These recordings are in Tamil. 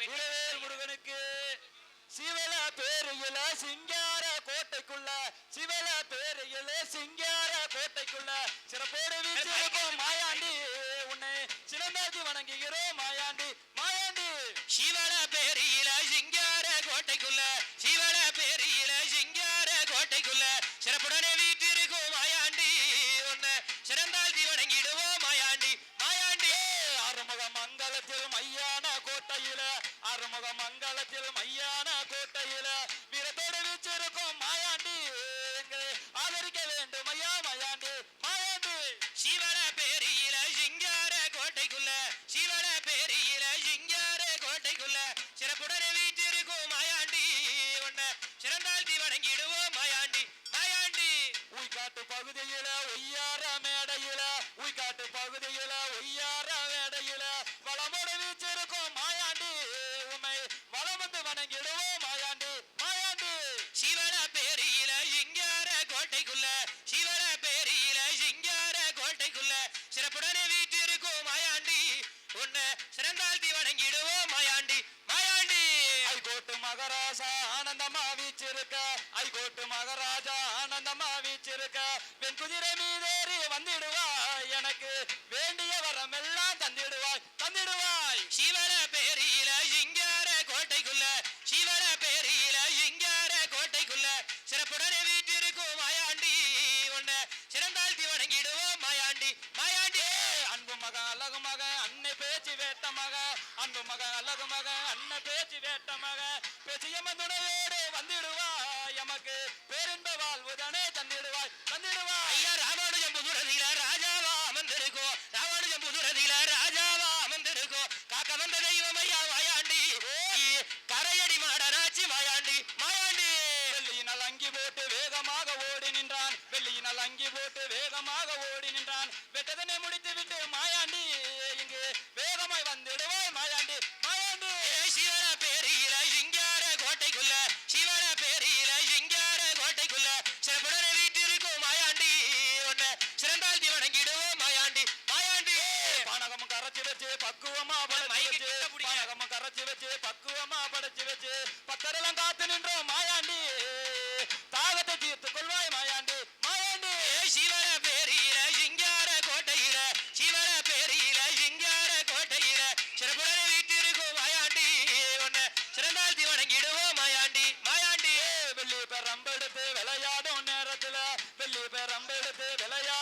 வீரவேல் முருகனுக்கு. சிவல பேரையில சிங்கார கோட்டைக்குள்ள சிவல பேரையில சிங்கார கோட்டைக்குள்ள. சிறப்போடு வீச்சிருக்கும் மாயாண்டி உன்னை சிறந்தாதி வணங்குகிறோம் மாயாண்டி மாயாண்டி. சிவல மங்கலத்தில் மையான கோட்டையில வீரத்தோடு வீச்சிருக்கும் மாயாண்டி. எங்களை ஆதரிக்க வேண்டும் ஐயா மாயாண்டி மாயாண்டி. சிவல பேரியில சிங்கார கோட்டைக்குள்ள சிவல பேரியில சிங்கார கோட்டைக்குள்ள சிறப்புடனே வீட்டிருக்கும் மாயாண்டி. உன்னை சிறந்தாழ்த்தி வணங்கிடுவோம் மாயாண்டி மாயாண்டி. உய்காட்டு பகுதியில ஒய்யார மேடையில உய்காட்டு பகுதியில ஒய்யார மேடையில. கோட்டைக்குள்ள சிவல பேரியில சிங்கார கோட்டைக்குள்ள சிறப்புடனே வீட்டிருக்கும் மாயாண்டி. உன்னை சிறந்தாழ்த்தி வணங்கிடுவோம் மாயாண்டி. மாயாண்டி! ஐகோட்டு மகாராஜா ஆனந்தமா வீச்சிருக்க ஐகோட்டு மகாராஜா ஆனந்தமா வீச்சிருக்க வெண்குதிரை மீதேற அழகு மக அன்னை பேச்சு வேட்ட மக அன்பு மக அழகு மக அன்னை பேச்சு வேட்ட மக. பேச்சியம்ம துணையோடு வந்திடுவாய் எமக்கு. பேரின்ப வாழ்வுதானே தந்திடுவாய். தந்திடுவாய். ஐயா ராமானுஜம் புதுரதியில ராஜாவா அமர்ந்திருக்கோம் ராமானுஜம் புதுரதியில ராஜாவா அமர்ந்திருக்கோம் காக்க வந்த தெய்வம் ஐயா மாயாண்டி கரையடி மாடனாச்சி மாயாண்டி மாயாண்டி வெள்ளியினால் அங்கி போட்டு வேகமாக ஓடி நின்றான். வெள்ளியினால் அங்கி போட்டு வேகமாக ஓடி நின்றான். வெட்டதனை முடித்து விட்டு மாயாண்டி. வந்திடுவாய் மாயாண்டி மாயாண்டி ஏ சிவன பேரியில சிங்கார கோட்டைக்குள்ள சிவன பேரியில சிங்கார கோட்டைக்குள்ள. சிறப்புடனே வீட்டிருக்கும் மாயாண்டி உன்னை சிறந்தாழ்த்தி வணங்கிடுவோம் மாயாண்டி மாயாண்டி. பானகம் கரைச்சு வச்சு பக்குவமா படைச்சு வச்சு. பானகம் கரைச்சு வச்சு பக்குவமா படைச்சு வச்சு. பத்தரெல்லாம் வெள்ளி பெரம்பெடுத்து விளையாடும் நேரத்துல வெள்ளி பெரம்பெடுத்து விளையாடும்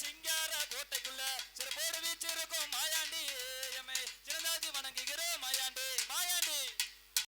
சிங்கார கோட்டைக்குள்ள சிறு போடு வீச்சு இருக்கும் மாயா